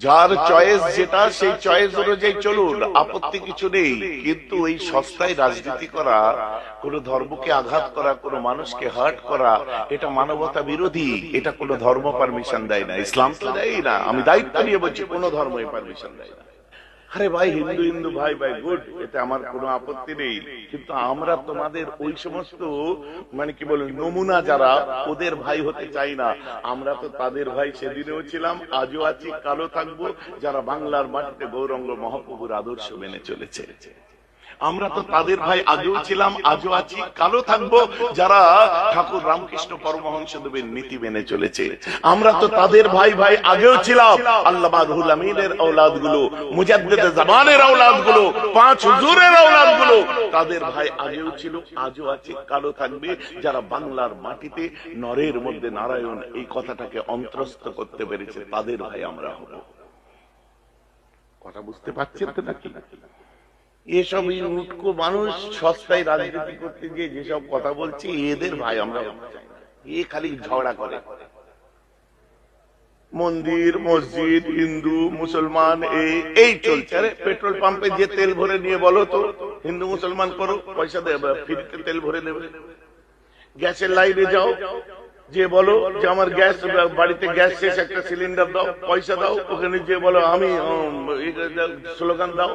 যার চয়েস যেটা সেই চয়েস অনুযায়ী চলুন আপত্তি কিছু নেই। কিন্তু এই সস্তায় রাজনীতি করা কোন ধর্মকে আঘাত করা কোন মানুষকে হার্ট করা এটা মানবতা বিরোধী এটা কোন ধর্ম পারমিশন দেয় না ইসলাম তো দেয় না আমি দায়িত্ব নিয়ে বলছি কোন ধর্মই পারমিশন দেয় না। আরে ভাই, হিন্দু হিন্দু, ভাই ভাই, গুড, এতে আমার কোনো আপত্তি নেই। কিন্তু আমরা তোমাদের ওই সমস্ত মানে কি বলব নমুনা যারা, ওদের ভাই হতে চাই না। আমরা তো তাদের ভাই সেদিনেও ছিলাম, আজও আছি কালো থাকব, যারা বাংলার মাটিতে গৌরঙ্গ মহাপ্রভুর আদর্শ মেনে চলেছে। আমরা তো তাদের ভাই আগেও ছিলাম, আজও আছি কালো থাকব। যারা ঠাকুর রামকৃষ্ণ পরমহংস দেবের নীতি মেনে চলেছে। আমরা তো তাদের ভাই ভাই আগেও ছিলাম। আল্লাহ রুহুল আমিনের ঔলাদগুলো মুজাদ্দেদ জামানের ঔলাদগুলো পাঁচ হুজুরের ঔলাদগুলো তাদের ভাই আগেও ছিল, আজও আছে কালো থাকবে। যারা বাংলার মাটিতে নরের মধ্যে নারায়ণ এই কথাটাকে অন্তরস্থ করতে পেরেছে, তাদের ভাই আমরা হব। কথা বুঝতে পারছেন তো নাকি? এসব এই উটকো মানুষ সস্তায় রাজনীতি করতে গিয়ে যেসব কথা বলছে, এদের ভাই আমরা। এ খালি ঝগড়া করে। মন্দির, মসজিদ, হিন্দু, মুসলমান এই এই চলছে। পেট্রোল পাম্পে যে তেল ভরে নিয়ে বলো তো, হিন্দু, মুসলমান করো, পয়সা দেবে, ফ্রিতে তেল ভরে নেবে। গ্যাসের লাইনে যাও, যে বলো যে আমার গ্যাস, বাড়িতে গ্যাস শেষ, একটা সিলিন্ডার দাও, পয়সা দাও, ওখানে যে বলো আমি স্লোগান দাও।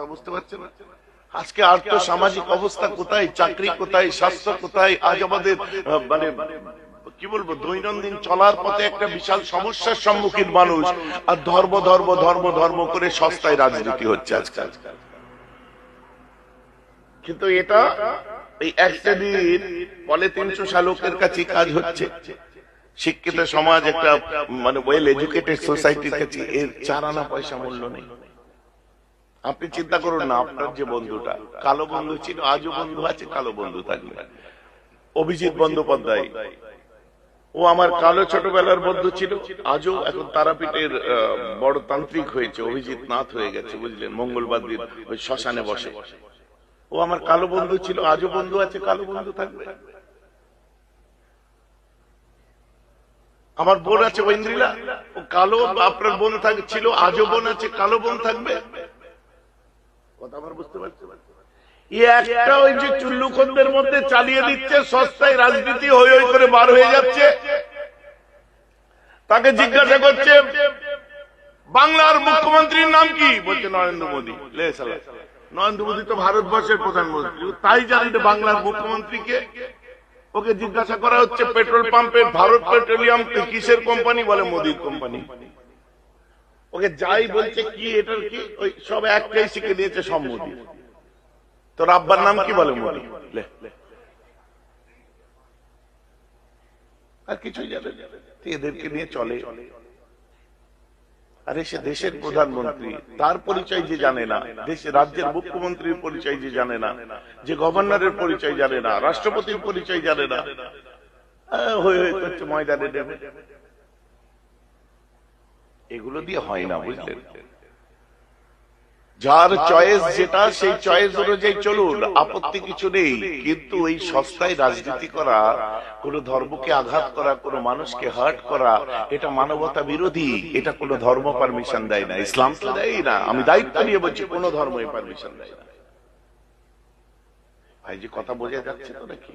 কথা বুঝতে পারছেন আজকে আর্থ সামাজিক অবস্থা কোথায়? চাকরি কোথায়? স্বাস্থ্য কোথায়? আজ আমাদের মানে কি বলব, দৈনন্দিন চলার পথে একটা বিশাল সমস্যার সম্মুখীন মানুষ। আর ধর্ম ধর্ম ধর্ম ধর্ম করে সস্তায় রাজনীতি হচ্ছে আজকাল। কিন্তু এটা এই এক শ্রেণির বলে তিনশো শালকের কাছে কাজ হচ্ছে। শিক্ষিত সমাজ একটা মানে ওয়েল এডুকেটেড সোসাইটির কাছে এর চার আনা পয়সা মূল্য নেই। আপনি চিন্তা করুন না, আপনার যে বন্ধুটা, কালো বন্ধু ছিল, আজও বন্ধু আছে, কালো বন্ধু থাকবে। অভিজিৎ বন্দ্যোপাধ্যায়, ও আমার কালো ছোটবেলার বন্ধু ছিল, আজও এখন তারাপীঠের বড় তান্ত্রিক হয়েছে, অভিজিৎ নাথ হয়ে গেছে, বুঝলেন, মঙ্গলবার দিন ওই শ্মশানে বসে। ও আমার কালো বন্ধু ছিল, আজও বন্ধু আছে, কালো বন্ধু থাকবে। আমার বোন আছে ঐন্দ্রিলা ও কালো, আপনার বোন ছিল, আজও বোন আছে, কালো বোন থাকবে। তাকে জিজ্ঞাসা করছে, বাংলার মুখ্যমন্ত্রীর নাম কি? বলছে নরেন্দ্র মোদী। নরেন্দ্র মোদী তো ভারতবর্ষের প্রধানমন্ত্রী। তাই জানি বাংলার মুখ্যমন্ত্রীকে ওকে জিজ্ঞাসা করা হচ্ছে, পেট্রোল পাম্পের ভারত পেট্রোলিয়াম কিসের কোম্পানি? বলে মোদীর কোম্পানি। ওকে যাই বলছে কি এটার কি? ওই সব একটাই শিখে দিয়েছে সব মোদী তোর আব্বার নাম কি বলে মোদী। আর কিছুই জানে এদেরকে নিয়ে চলে। আরে সে দেশের প্রধানমন্ত্রী। তার পরিচয় যে জানে না। দেশের রাজ্যের মুখ্যমন্ত্রীর পরিচয় যে জানে না। যে গভর্নরের পরিচয় জানে না। রাষ্ট্রপতির পরিচয় জানে না। হয়ে হয়ে করছে ময়দানে নেবে এগুলো দিয়ে হয় না বুঝলেন? যার চয়েস যেটা সেই চয়েস অনুযায়ী চলুন আপত্তি কিছু নেই কিন্তু এই সস্তায় রাজনীতি করা কোন ধর্মকে আঘাত করা কোন মানুষকে হার্ট করা এটা মানবতা বিরোধী এটা কোন ধর্ম পারমিশন দেয় না ইসলাম তো দেয় না আমি দায়িত্ব নিয়ে বলছি কোন ধর্মই পারমিশন দেয় না। ভাই যে কথা বোঝা যাচ্ছে তো নাকি?